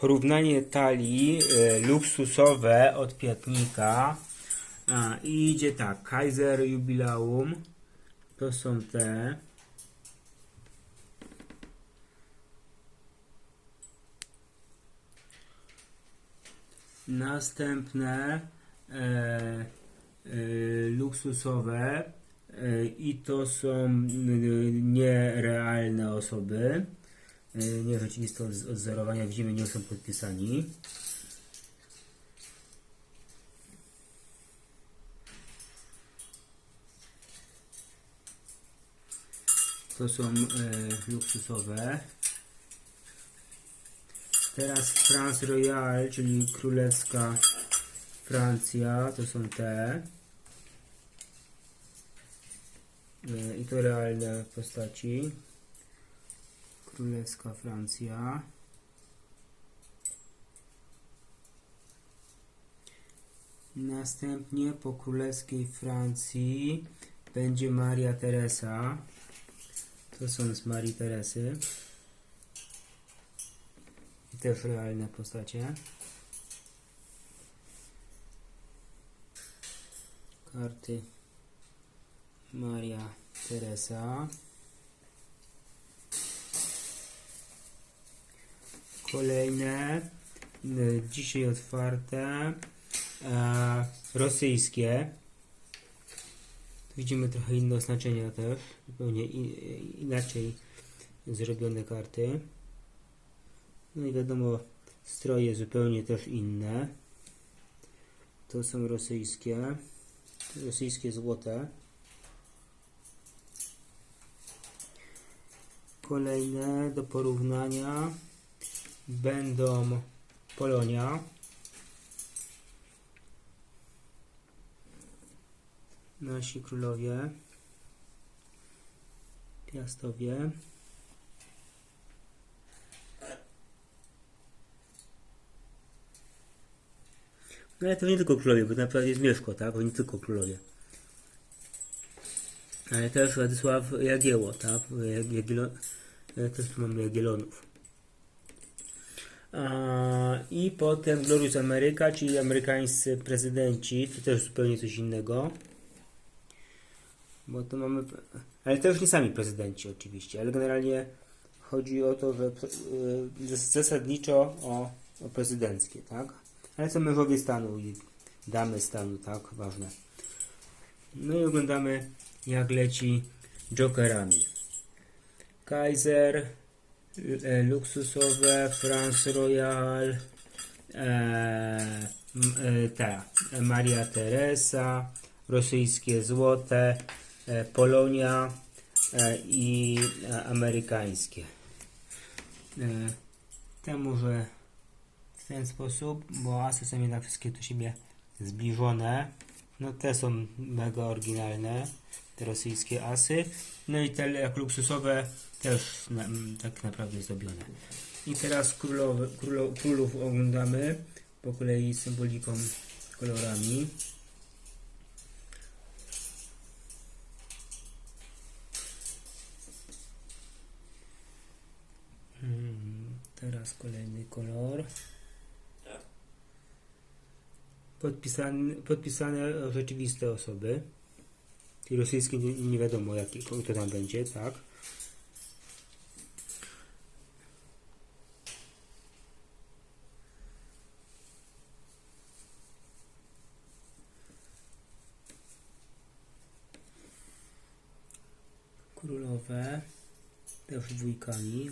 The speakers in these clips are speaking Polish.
porównanie talii e, luksusowe od Piatnika. A, I idzie tak, Kaiser Jubileum, to są te. Następne e, e, luksusowe e, i to są n- nierealne osoby. E, nierzeczywiste od, odzorowania widzimy, nie są podpisani. To są e, luksusowe. Teraz France Royale, czyli królewska Francja, to są te. E, I to realne postaci. Królewska Francja. Następnie po królewskiej Francji będzie Maria Teresa. To są z Marii Teresy. I też realne postacie. Karty Maria Teresa. Kolejne, y, dzisiaj otwarte, e, rosyjskie. Widzimy trochę inne oznaczenia też, zupełnie inaczej zrobione karty. No i wiadomo, stroje zupełnie też inne. To są rosyjskie, rosyjskie złote. Kolejne do porównania będą Polonia. Nasi królowie. Piastowie. No ale to nie tylko królowie, bo naprawdę jest Mieszko, tak? To nie tylko królowie. Ale też Władysław Jagieło, tak? Jagielo... e, Też tu mamy Jagielonów. A, I potem Glorious America, czyli amerykańscy prezydenci, to też zupełnie coś innego. Bo to mamy. Ale to już nie sami prezydenci, oczywiście, ale generalnie chodzi o to, że y, zasadniczo o, o prezydenckie, tak? Ale to mężowie stanu i damy stanu, tak? Ważne. No i oglądamy, jak leci Jokerami. Kaiser, luksusowe, France Royal, e, e, ta, e, Maria Teresa, rosyjskie złote, e, Polonia e, i e, amerykańskie. E, te może w ten sposób, bo asy są jednak wszystkie do siebie zbliżone. No te są mega oryginalne, te rosyjskie asy. No i te jak luksusowe też na, m, tak naprawdę zrobione. I teraz królowe, królo, królów oglądamy po kolei symboliką, kolorami. Mm, Teraz kolejny kolor. Podpisane, podpisane rzeczywiste osoby. Ci rosyjskie nie, nie wiadomo jaki, kto tam będzie, tak? Królowe, też dwójkami.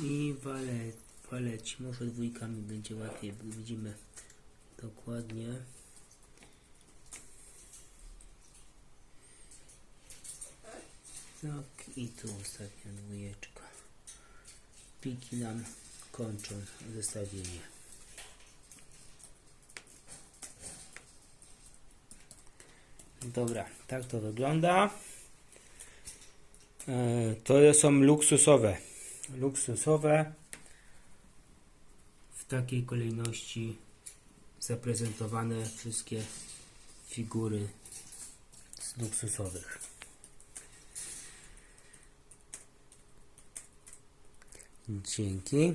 I wale, waleć, może dwójkami będzie łatwiej, bo widzimy dokładnie. Tak, i tu ostatnia dwójeczka. Piki nam kończą zestawienie. Dobra, tak to wygląda. E, To są luksusowe. Luksusowe. W takiej kolejności zaprezentowane wszystkie figury z luksusowych. Dzięki.